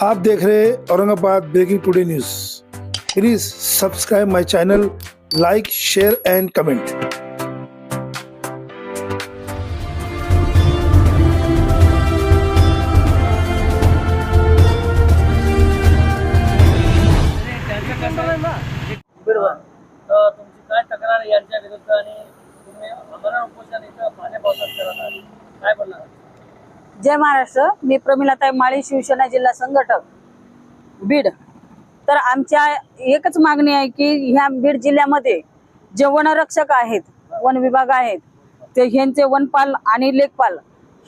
आप देख रहे हैं Aurangabad breaking today news please subscribe my channel like share and comment तुमची तक्रार विरुद्ध उपोषण जय महाराष्ट्र. मी प्रमिलाताई माळी शिवसेना जिल्हा संघटक. बीड. तर आमच्या एकच मागणी आहे की ह्या बीड जिल्ह्यामध्ये जे वनरक्षक आहेत वन विभाग आहेत ते ह्यांचे वनपाल आणि लेखपाल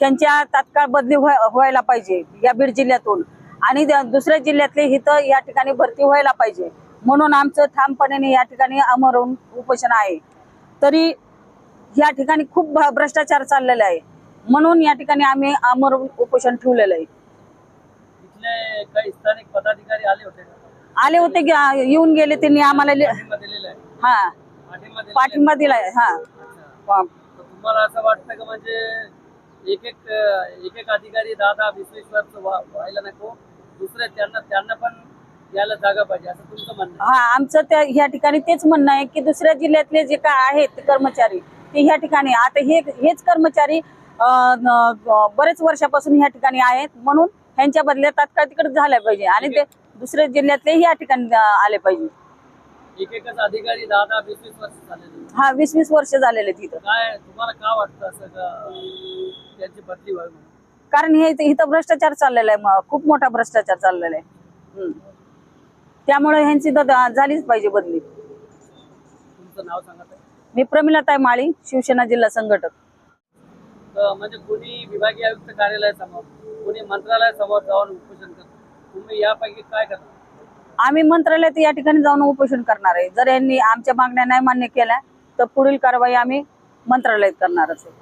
ह्यांच्या तात्काळ बदली व्हाय- व्हायला पाहिजे या बीड जिल्ह्यातून. आणि दुसऱ्या जिल्ह्यातले हिथं या ठिकाणी भरती व्हायला पाहिजे. म्हणून आमचं ठामपणे या ठिकाणी अमरून उपोषण आहे. तरी या ठिकाणी खूप भ्रष्टाचार चाललेला आहे. म्हणून या ठिकाणी आम्ही अमर उपोषण ठेवलेलं आहे इथले काही स्थानिक पदाधिकारी आले होते का? आले होते की आ, येऊन गेले त्यांनी आम्हाला लि- पाठिंबा दिलेला आहे हा पाठिंबा दिलेला आहे. पाठिंबा दिलाय हा तर तुम्हाला असं वाटतं का म्हणजे एक एक एक एक अधिकारी दहा दहा वीस वीस वर्ष व्हा- व्हायला नको दुसरे त्यांना त्यांना पण यायला जागा पाहिजे असं तुमचं म्हणणं आहे. हा आमचं त्या ह्या ठिकाणी तेच म्हणणं आहे की दुसऱ्या जिल्ह्यातले जे काय आहेत कर्मचारी ते ह्या ठिकाणी आता हे हेच कर्मचारी बरेच वर्षापासून ह्या ठिकाणी आहेत. म्हणून ह्यांच्या बदल्या तात्काळ तिकडे झाल्या पाहिजे. आणि ते दुसऱ्या जिल्ह्यातले ह्या ठिकाणी आले पाहिजे. एक एकच अधिकारी दहा दहा वीस वीस वर्ष झालेले हा वीस वीस वर्ष झालेले तिथं काय तुम्हाला का वाटतं असं का त्यांची बदली व्हावी म्हणून? कारण हे इथं भ्रष्टाचार चाललेला आहे. म- खूप मोठा भ्रष्टाचार चाललेला आहे. त्यामुळे ह्यांची तर झालीच पाहिजे बदली. तुमचं नाव सांगा. मी प्रमिलाताई माळी शिवसेना जिल्हा संघटक. म्हणजे कोणी विभागीय आयुक्त कार्यालयासमोर कोणी मंत्रालयासमोर जाऊन उपोषण करतो. तुम्ही यापैकी काय करणार? आम्ही मंत्रालयात या ठिकाणी जाऊन उपोषण करणार आहे. जर यांनी आमच्या मागण्या नाही मान्य केल्या तर पुढील कारवाई आम्ही मंत्रालयात करणारच आहे.